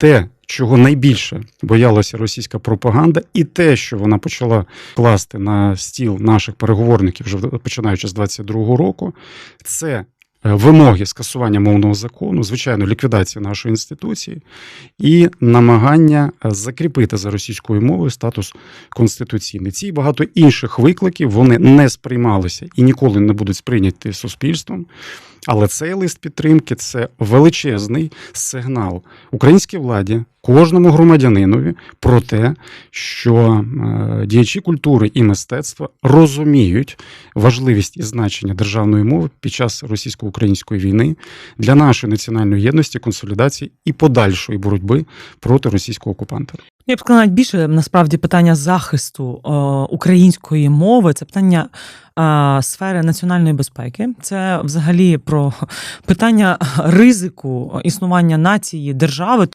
те, чого найбільше боялася російська пропаганда, і те, що вона почала класти на стіл наших переговорників вже починаючи з 22-го року, це е, вимоги скасування мовного закону, звичайно, ліквідація нашої інституції і намагання е, закріпити за російською мовою статус конституційний. Ці багато інших викликів вони не сприймалися і ніколи не будуть сприйняті суспільством. Але цей лист підтримки це величезний сигнал українській владі, кожному громадянинові про те, що е, діячі культури і мистецтва розуміють важливість і значення державної мови під час російсько-української війни для нашої національної єдності, консолідації і подальшої боротьби проти російського окупанта. Я б сказала, більше насправді питання захисту е, української мови це питання е, сфери національної безпеки. Це взагалі про питання ризику існування нації держави.